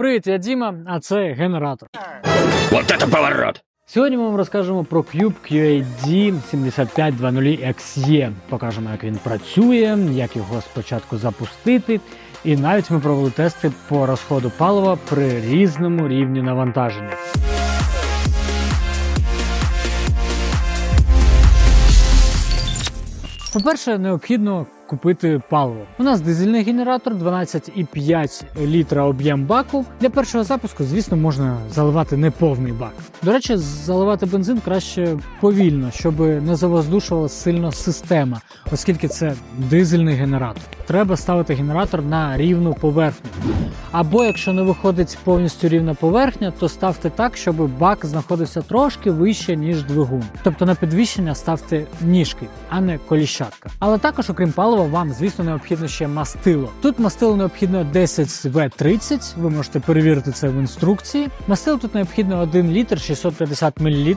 Привіт, я Діма, а це генератор. Вот это поворот! Сьогодні ми вам розкажемо про Cube QAD 7520XE. Покажемо, як він працює, як його спочатку запустити, і навіть ми провели тести по розходу палива при різному рівні навантаження. По-перше, необхідно купити паливо. У нас дизельний генератор 12,5 літра об'єм баку. Для першого запуску, звісно, можна заливати не повний бак. До речі, заливати бензин краще повільно, щоб не завоздушувала сильно система, оскільки це дизельний генератор. Треба ставити генератор на рівну поверхню. Або якщо не виходить повністю рівна поверхня, то ставте так, щоб бак знаходився трошки вище, ніж двигун. Тобто на підвищення ставте ніжки, а не коліщатка. Але також, окрім палива, вам, звісно, необхідно ще мастило. Тут мастило необхідно 10 В30, ви можете перевірити це в інструкції. Мастило тут необхідно 1 літр 650 мл,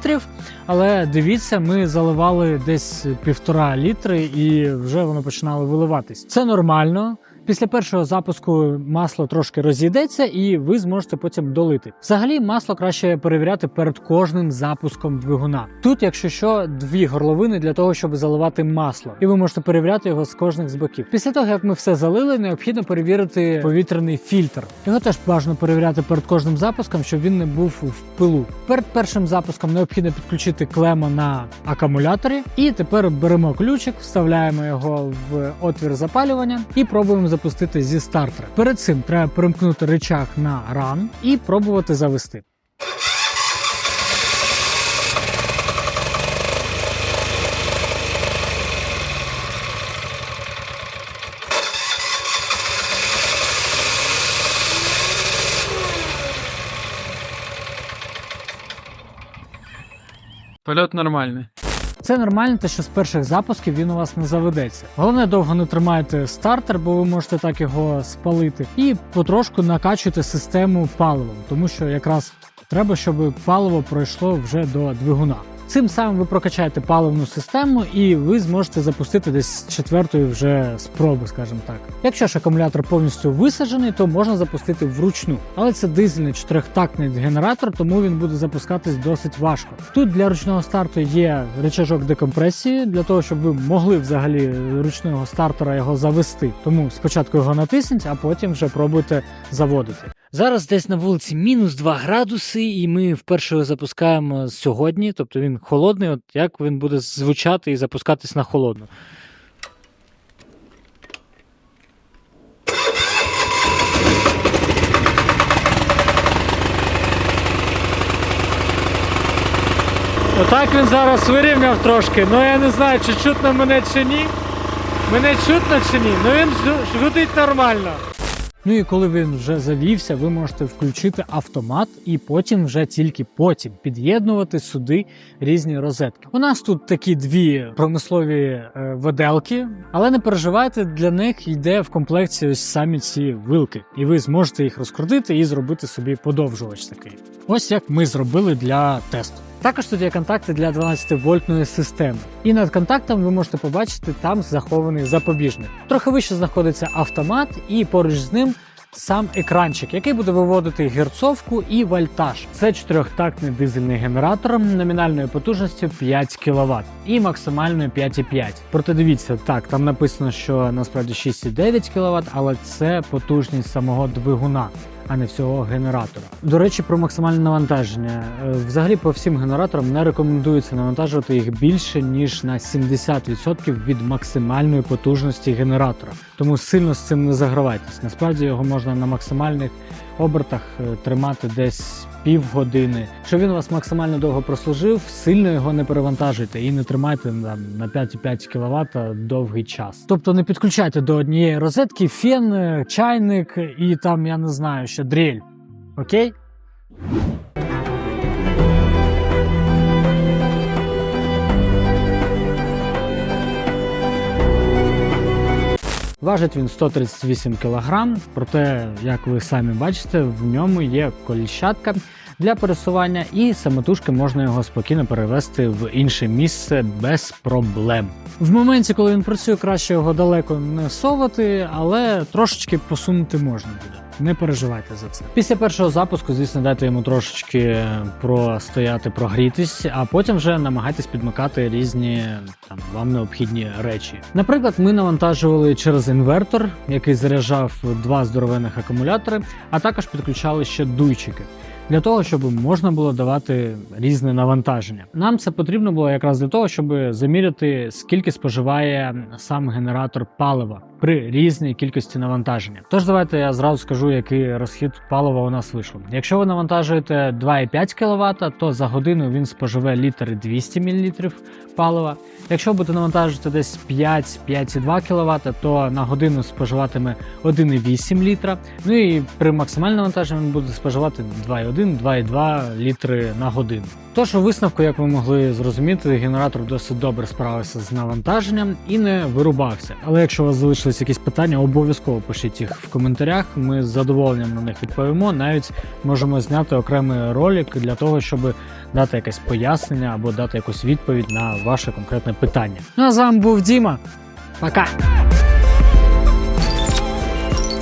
але дивіться, ми заливали десь півтора літри і вже воно починало виливатись. Це нормально. Після першого запуску масло трошки розійдеться, і ви зможете потім долити. Взагалі, масло краще перевіряти перед кожним запуском двигуна. Тут, якщо що, дві горловини для того, щоб заливати масло, і ви можете перевіряти його з кожних з боків. Після того, як ми все залили, необхідно перевірити повітряний фільтр. Його теж бажано перевіряти перед кожним запуском, щоб він не був в пилу. Перед першим запуском необхідно підключити клему на акумуляторі, і тепер беремо ключик, вставляємо його в отвір запалювання і пробуємо запустити зі стартера. Перед цим треба перемкнути рычаг на ран і пробувати завести. Польот нормальний. Це нормально, те, що з перших запусків він у вас не заведеться. Головне, довго не тримайте стартер, бо ви можете так його спалити, і потрошку накачуйте систему паливом, тому що якраз треба, щоб паливо пройшло вже до двигуна. Цим самим ви прокачаєте паливну систему, і ви зможете запустити десь з четвертої вже спроби, скажімо так. Якщо ж акумулятор повністю висаджений, то можна запустити вручну. Але це дизельний чотирьохтактний генератор, тому він буде запускатись досить важко. Тут для ручного старту є рычажок декомпресії для того, щоб ви могли взагалі ручного стартера його завести. Тому спочатку його натисніть, а потім вже пробуйте заводити. Зараз десь на вулиці мінус 2 градуси, і ми вперше його запускаємо сьогодні. Тобто він холодний. От як він буде звучати і запускатись на холодну. Отак він зараз вирівняв трошки. Ну я не знаю, чи чутно мене чи ні. Мене чутно чи ні? Ну він жу- гудить нормально. Ну і коли він вже завівся, ви можете включити автомат і потім вже тільки потім під'єднувати сюди різні розетки. У нас тут такі дві промислові е, виделки, але не переживайте, для них йде в комплекті ось самі ці вилки, і ви зможете їх розкрутити і зробити собі подовжувач такий. Ось як ми зробили для тесту. Також тут є контакти для 12-вольтної системи. І над контактом ви можете побачити там захований запобіжник. Трохи вище знаходиться автомат, і поруч з ним сам екранчик, який буде виводити герцовку і вольтаж. Це чотирьохтактний дизельний генератор номінальною потужністю 5 кВт і максимальною 5,5. Проте дивіться, так, там написано, що насправді 6,9 кВт, але це потужність самого двигуна а не всього генератора. До речі, про максимальне навантаження. Е, Взагалі, по всім генераторам не рекомендується навантажувати їх більше ніж на 70% від максимальної потужності генератора. Тому сильно з цим не загравайтесь. Насправді його можна на максимальних обертах е, тримати десь півгодини. Що він у вас максимально довго прослужив, сильно його не перевантажуйте і не тримайте на, на 5,5 кВт довгий час. Тобто не підключайте до однієї розетки фен, чайник і там, я не знаю, ще дрель. Окей? Важить він 138 кг, проте, як ви самі бачите, в ньому є коліщатка для пересування, і самотужки можна його спокійно перевести в інше місце без проблем. В моменті, коли він працює, краще його далеко не совати, але трошечки посунути можна буде. Не переживайте за це. Після першого запуску, звісно, дайте йому трошечки простояти, прогрітись, а потім вже намагайтесь підмикати різні там вам необхідні речі. Наприклад, ми навантажували через інвертор, який заряджав два здоровенних акумулятори, а також підключали ще дуйчики. Для того щоб можна було давати різне навантаження. Нам це потрібно було якраз для того, щоб заміряти, скільки споживає сам генератор палива при різній кількості навантаження. Тож давайте я зразу скажу, який розхід палива у нас вийшло. Якщо ви навантажуєте 2,5 кВт, то за годину він споживе літр і 200 мл палива. Якщо будете навантажувати десь 5-5,2 кВт, то на годину споживатиме 1,8 літра. Ну і при максимальному навантаженні він буде споживати 2,1-2,2 літри на годину. Тож у висновку, як ви могли зрозуміти, генератор досить добре справився з навантаженням і не вирубався. Але якщо у вас залишились якісь питання, обов'язково пишіть їх в коментарях. Ми з задоволенням на них відповімо. Навіть можемо зняти окремий ролик для того, щоб дати якесь пояснення або дати якусь відповідь на ваше конкретне питання. Ну а з вами був Діма. Пока!